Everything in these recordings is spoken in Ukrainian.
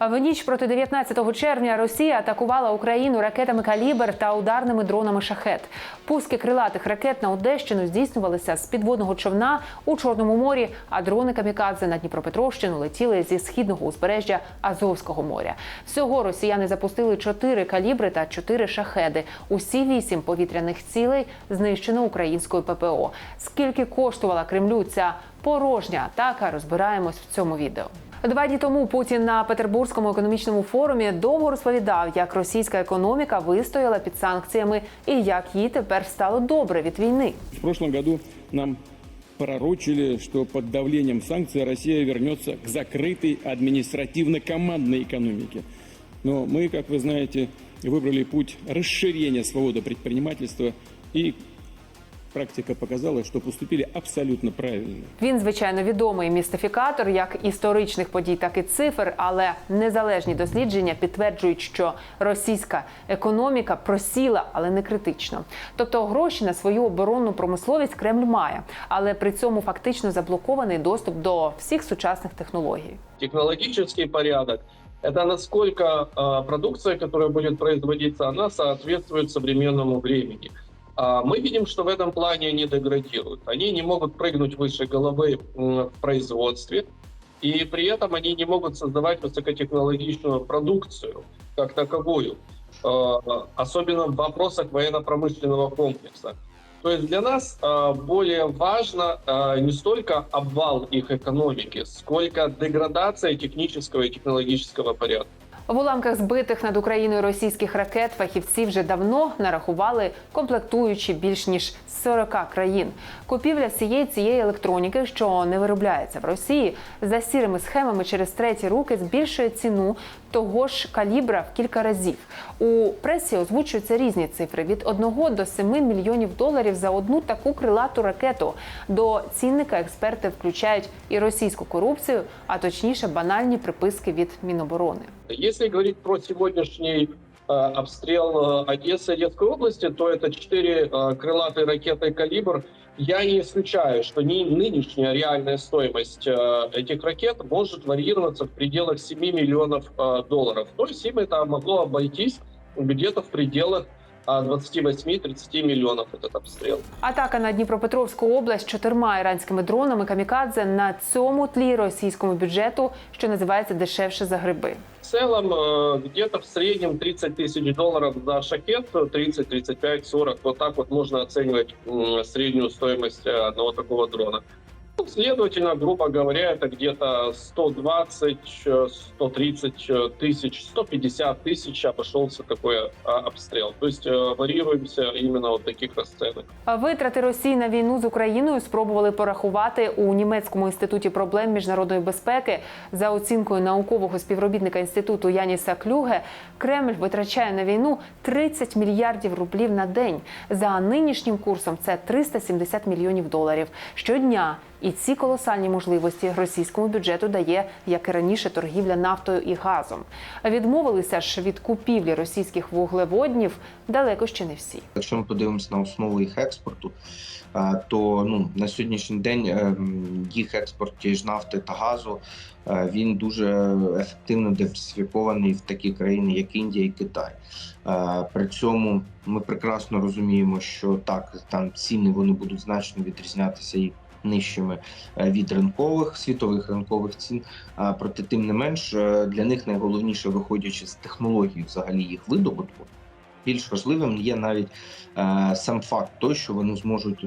В ніч проти 19 червня Росія атакувала Україну ракетами «Калібр» та ударними дронами «Шахет». Пуски крилатих ракет на Одещину здійснювалися з підводного човна у Чорному морі, а дрони «Камікадзе» на Дніпропетровщину летіли зі східного узбережжя Азовського моря. Всього росіяни запустили чотири «Калібри» та чотири «Шахеди». Усі вісім повітряних цілей знищено українською ППО. Скільки коштувала Кремлю ця порожня атака, розбираємось в цьому відео. Два дні тому Путін на Петербурзькому економічному форумі довго розповідав, як російська економіка вистояла під санкціями і як їй тепер стало добре від війни. В прошлом году нам пророчили, что под давлением санкций Россия вернется к закрытой административно-командной экономике. Но мы, как вы знаете, выбрали путь расширения свободы предпринимательства и практика показала, что поступили абсолютно правильно. Він, звичайно, відомий містифікатор як історичних подій, так і цифр, але незалежні дослідження підтверджують, що російська економіка просіла, але не критично. Тобто гроші на свою оборонну промисловість Кремль має, але при цьому фактично заблокований доступ до всіх сучасних технологій. технологический порядок, это насколько э, продукция, которая будет производиться, она соответствует современному времени. А мы видим, что в этом плане они деградируют. Они не могут прыгнуть выше головы в производстве, и при этом они не могут создавать высокотехнологичную продукцию как таковую, э, особенно в вопросах военно-промышленного комплекса. То есть для нас э, более важно не столько обвал их экономики, сколько деградация технического и технологического порядка. В уламках збитих над Україною російських ракет фахівці вже давно нарахували комплектуючі більш ніж 40 країн. Купівля всієї цієї електроніки, що не виробляється в Росії, за сірими схемами через треті руки збільшує ціну того ж калібра в кілька разів. У пресі озвучуються різні цифри від 1 до 7 мільйонів доларів за одну таку крилату ракету. До цінника експерти включають і російську корупцію, а точніше банальні приписки від Міноборони. Если говорить про сегодняшний э, обстрел э, Одессы и Одесской области, то это четыре э, крылатые ракеты «Калибр». Я не исключаю, что не нынешняя реальная стоимость этих ракет может варьироваться в пределах 7 миллионов долларов. То есть им это могло обойтись где-то в пределах 28-30 миллионов этот обстрел. Атака на Дніпропетровську область чотирма іранськими дронами камікадзе на цьому тлі російському бюджету, що називається дешевше за гриби. В целом, э, где-то в среднем 30 тысяч долларов за шахет, 30, 35, 40. Вот так вот можно оценивать м, среднюю стоимость э, одного такого дрона. Ну, Следовательно, грубо говоря, это где-то 120, э, 130 э, тысяч, 150 тысяч обошелся такой э, обстрел. То есть э, варьируемся именно вот таких расценок. А Витрати Росії на війну з Україною спробували порахувати у німецькому інституті проблем міжнародної безпеки. За оцінкою наукового співробітника інституту Яніса Клюге, Кремль витрачає на війну 30 мільярдів рублів на день. За нинішнім курсом це 370 мільйонів доларів щодня. І ці колосальні можливості російському бюджету дає, як і раніше, торгівля нафтою і газом. Відмовилися ж від купівлі російських вуглеводнів далеко ще не всі. Якщо ми подивимося на основу їх експорту, е, то ну на сьогоднішній день е, їх експорт тієї ж нафти та газу е, він дуже ефективно диверсифікований в такі країни, як Індія і Китай. При цьому ми прекрасно розуміємо, що так там ціни вони будуть значно відрізнятися і нижчими е, від ринкових світових ринкових цін. А, Проте, тим не менш, е, для них найголовніше, виходячи з технології взагалі їх видобутку, більш важливим є навіть е, сам факт той, що вони зможуть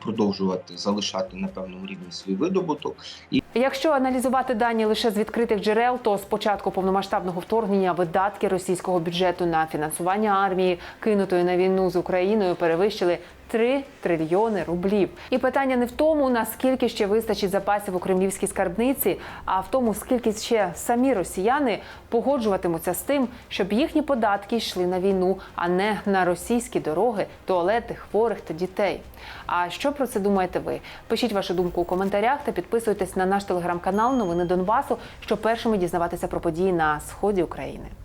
продовжувати залишати на певному рівні свій видобуток І Якщо аналізувати дані лише з відкритих джерел, то з початку повномасштабного вторгнення видатки російського бюджету на фінансування армії, кинутої на війну з Україною, перевищили 3 трильйони рублів. І питання не в тому, наскільки ще вистачить запасів у кремлівській скарбниці, а в тому, скільки ще самі росіяни погоджуватимуться з тим, щоб їхні податки йшли на війну, а не на російські дороги, туалети, хворих та дітей. А що про це думаєте ви? Пишіть вашу думку у коментарях та підписуйтесь на наш телеграм-канал Новини Донбасу, щоб першими дізнаватися про події на сході України.